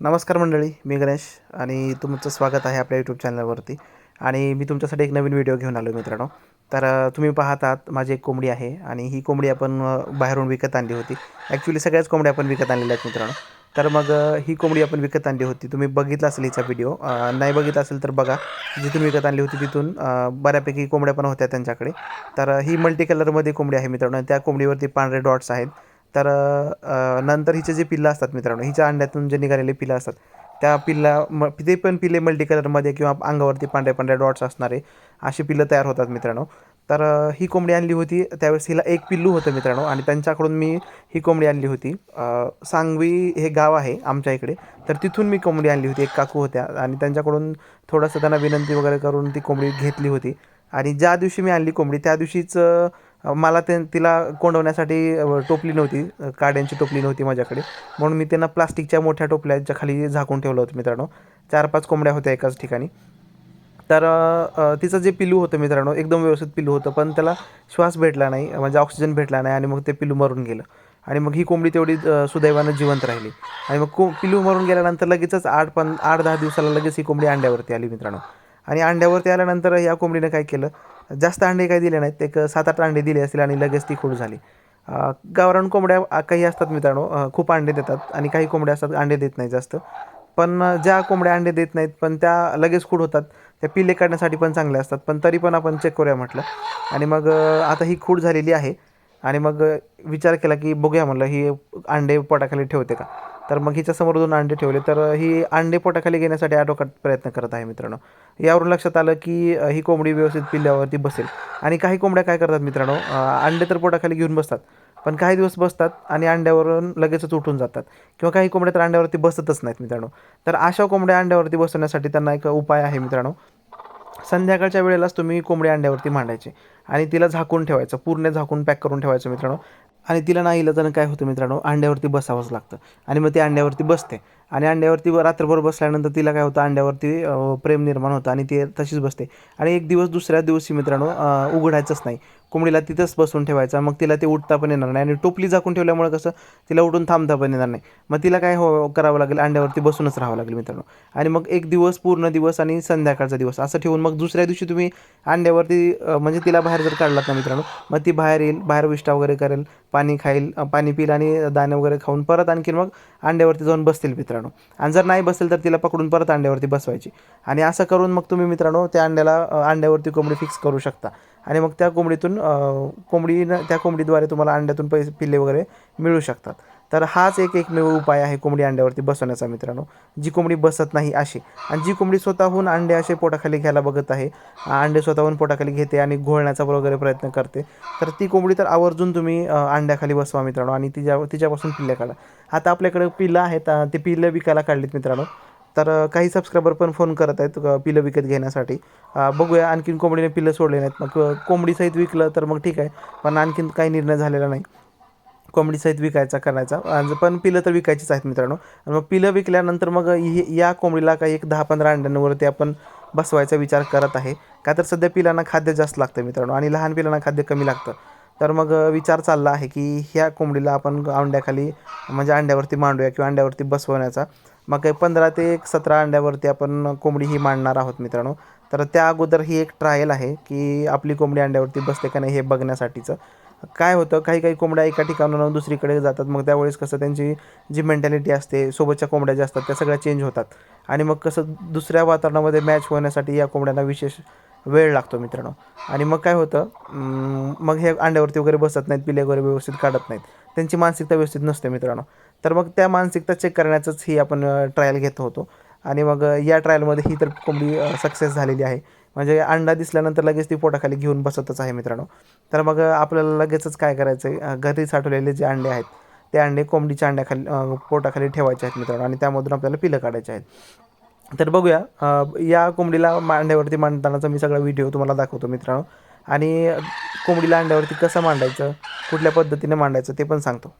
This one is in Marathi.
नमस्कार मंडळी मी गणेश आणि तुमचं स्वागत आहे आपल्या यूट्यूब चॅनलवरती आणि मी तुमच्यासाठी एक नवीन व्हिडिओ घेऊन आलो मित्रांनो. तर तुम्ही पाहतात आहात माझी एक कोंबडी आहे आणि ही कोंबडी आपण बाहेरून विकत आणली होती. ॲक्च्युली सगळ्याच कोंबड्या आपण विकत आणलेल्या आहेत मित्रांनो. तर मग ही कोंबडी आपण विकत आणली होती. तुम्ही बघितला असेल हिचा व्हिडिओ नाही बघितला असेल तर बघा. जिथून विकत आणली होती तिथून बऱ्यापैकी कोंबड्या पण होत्या त्यांच्याकडे. तर ही मल्टी कलरमध्ये कोंबडी आहे मित्रांनो. त्या कोंबडीवरती पांढरे डॉट्स आहेत. तर नंतर हिचे जे पिल्लं असतात मित्रांनो हिच्या अंड्यातून जे निघालेले पिल्लं असतात त्या पिल्ला म ते पण पिल्ले मल्टी कलरमध्ये किंवा अंगावरती पांढऱ्या पांढऱ्या डॉट्स असणारे अशी पिल्लं तयार होतात मित्रांनो. तर ही कोंबडी आणली होती त्यावेळेस हिला एक पिल्लू होतं मित्रांनो आणि त्यांच्याकडून मी ही कोंबडी आणली होती. सांगवी हे गाव आहे आमच्या इकडे तर तिथून मी कोंबडी आणली होती एक काकू होत्या आणि त्यांच्याकडून थोडंसं त्यांना विनंती वगैरे करून ती कोंबडी घेतली होती. आणि ज्या दिवशी मी आणली कोंबडी त्या दिवशीच मला ते तिला कोंडवण्यासाठी टोपली नव्हती. काड्यांची टोपली नव्हती माझ्याकडे. म्हणून मी त्यांना प्लास्टिकच्या मोठ्या टोपल्याच्या खाली झाकून ठेवलं होतं मित्रांनो. चार पाच कोंबड्या होत्या एकाच ठिकाणी. तर तिचं जे पिलू होतं मित्रांनो एकदम व्यवस्थित पिलू होतं पण त्याला श्वास भेटला नाही म्हणजे ऑक्सिजन भेटला नाही आणि मग ते पिलू मरून गेलं. आणि मग ही कोंबडी तेवढी सुदैवानं जिवंत राहिली. आणि मग को पिलू मरून गेल्यानंतर लगेचच आठ पण आठ दहा दिवसाला लगेच ही कोंबडी अंड्यावरती आली मित्रांनो. आणि अंड्यावरती आल्यानंतर या कोंबडीनं काय केलं जास्त अंडे काही दिले नाहीत. एक सात आठ अंडे दिले असतील आणि लगेच ती खूड झाली. गावरान कोंबड्या काही असतात मित्रांनो खूप अंडे देतात आणि काही कोंबड्या असतात अंडे देत नाही जास्त. पण ज्या कोंबड्या अंडे देत नाहीत पण त्या लगेच खूड होतात. त्या पिल्ले काढण्यासाठी पण चांगल्या असतात. पण तरी पण आपण चेक करूया म्हटलं. आणि मग आता ही खूड झालेली आहे. आणि मग विचार केला की बघूया म्हटलं ही अंडे पोटाखाली ठेवते का? तर मग हिच्यासमोर दोन अंडे ठेवले. तर ही अंडे पोटाखाली घेण्यासाठी आटोकाट प्रयत्न करत आहे मित्रांनो. यावरून लक्षात आलं की ही कोंबडी व्यवस्थित पिल्ल्यावरती बसेल. आणि काही कोंबड्या काय करतात मित्रांनो अंडे तर पोटाखाली घेऊन बसतात पण काही दिवस बसतात आणि अंड्यावरून लगेचच उठून जातात. किंवा काही कोंबड्या तर अंड्यावरती बसतच नाहीत मित्रांनो. तर अशा कोंबड्या अंड्यावरती बसवण्यासाठी त्यांना एक उपाय आहे मित्रांनो. संध्याकाळच्या वेळेलाच तुम्ही कोंबडी अंड्यावरती मांडायची आणि तिला झाकून ठेवायचं पूर्ण झाकून पॅक करून ठेवायचं मित्रांनो. आणि तिला नाही इलं तर काय होतं मित्रांनो? अंड्यावरती बसावंच लागतं. आणि मग ती अंड्यावरती बसते. आणि अंड्यावरती रात्रभर बसल्यानंतर तिला काय होतं? अंड्यावरती प्रेम निर्माण होतं आणि ती तशीच बसते. आणि एक दिवस दुसऱ्या दिवशी मित्रांनो उघडायचंच नाही. कोंबडीला तिथंच बसून ठेवायचा. मग तिला ते उठता पण येणार नाही आणि टोपली झाकून ठेवल्यामुळे कसं तिला उठून थांबता पण येणार नाही. मग तिला काय हो करावं लागेल? अंड्यावरती बसूनच राहावं लागेल मित्रांनो. आणि मग एक दिवस पूर्ण दिवस आणि संध्याकाळचा दिवस असं ठेवून मग दुसऱ्या दिवशी तुम्ही अंड्यावरती म्हणजे तिला बाहेर जर काढलात ना मित्रांनो मग ती बाहेर येईल बाहेर विष्ठा वगैरे करेल पाणी खाईल पाणी पिईल आणि दाणे वगैरे खाऊन परत आणखीन मग अंड्यावरती जाऊन बसतील मित्रांनो. आणि जर नाही बसेल तर तिला पकडून परत अंड्यावरती बसवायची. आणि असं करून मग तुम्ही मित्रांनो त्या अंड्याला अंड्यावरती कोंबडी फिक्स करू शकता. आणि मग त्या कोंबडीतून कोंबडीनं त्या कोंबडीद्वारे तुम्हाला अंड्यातून पैसे पिल्ले वगैरे मिळू शकतात. तर हाच एक एकमेव उपाय आहे कोंबडी अंड्यावरती बसवण्याचा मित्रांनो. जी कोंबडी बसत नाही अशी आणि जी कोंबडी स्वतःहून अंडे असे पोटाखाली घ्यायला बघत आहे अंडे स्वतःहून पोटाखाली घेते आणि घोळण्याचा वगैरे प्रयत्न करते तर ती कोंबडी तर आवर्जून तुम्ही अंड्याखाली बसवा मित्रांनो. आणि तिच्या तिच्यापासून पिल्ले काढा. आता आपल्याकडे पिल्लं आहेत ते पिल्लं विकायला काढलीत मित्रांनो. तर काही सबस्क्रायबर पण फोन करत आहेत पिलं विकत घेण्यासाठी. बघूया आणखीन कोंबडीने पिलं सोडले नाहीत. मग कोंबडीसहित विकलं तर मग ठीक आहे. पण आणखीन काही निर्णय झालेला नाही. कोंबडीसहित विकायचा करायचा. पण पिलं तर विकायचीच आहेत मित्रांनो. आणि मग पिलं विकल्यानंतर मग ही या कोंबडीला काही एक दहा पंधरा अंड्यांवरती आपण बसवायचा विचार करत आहे. का तर सध्या पिलांना खाद्य जास्त लागतं मित्रांनो आणि लहान पिलांना खाद्य कमी लागतं. तर मग विचार चालला आहे की ह्या कोंबडीला आपण अंड्याखाली म्हणजे अंड्यावरती मांडूया किंवा अंड्यावरती बसवण्याचा. मग काही पंधरा ते एक सतरा अंड्यावरती आपण कोंबडी ही मांडणार आहोत मित्रांनो. तर त्या अगोदर ही एक ट्रायल आहे की आपली कोंबडी अंड्यावरती बसते का नाही हे बघण्यासाठीचं. काय होतं काही काही कोंबड्या एका ठिकाणाहून दुसरीकडे जातात. मग त्यावेळेस कसं त्यांची जी मेंटॅलिटी असते सोबतच्या कोंबड्या ज्या असतात त्या सगळ्या चेंज होतात. आणि मग कसं दुसऱ्या वातावरणामध्ये मॅच होण्यासाठी या कोंबड्यांना विशेष वेळ लागतो मित्रांनो. आणि मग काय होतं मग हे अंड्यावरती वगैरे बसत नाहीत पिले वगैरे व्यवस्थित काढत नाहीत. त्यांची मानसिकता व्यवस्थित नसते मित्रांनो. तर मग त्या मानसिकता चेक करण्याचंच ही आपण ट्रायल घेत होतो. आणि मग या ट्रायलमध्ये ही तर कोंबडी सक्सेस झालेली आहे. म्हणजे अंडा दिसल्यानंतर लगेच ती पोटाखाली घेऊन बसतच आहे मित्रांनो. तर मग आपल्याला लगेचच काय करायचं आहे घरी साठवलेले जे अंडे आहेत ते अंडे कोंबडीच्या अंड्याखाली पोटाखाली ठेवायचे आहेत मित्रांनो आणि त्यामधून आपल्याला पिलं काढायचे आहेत. तर बघूया या कोंबडीला मांड्यावरती मांडतानाचा मी सगळा व्हिडिओ तुम्हाला दाखवतो मित्रांनो. आणि कोंबडीला अंड्यावरती कसं मांडायचं कुठल्या पद्धतीने मांडायचं ते पण सांगतो.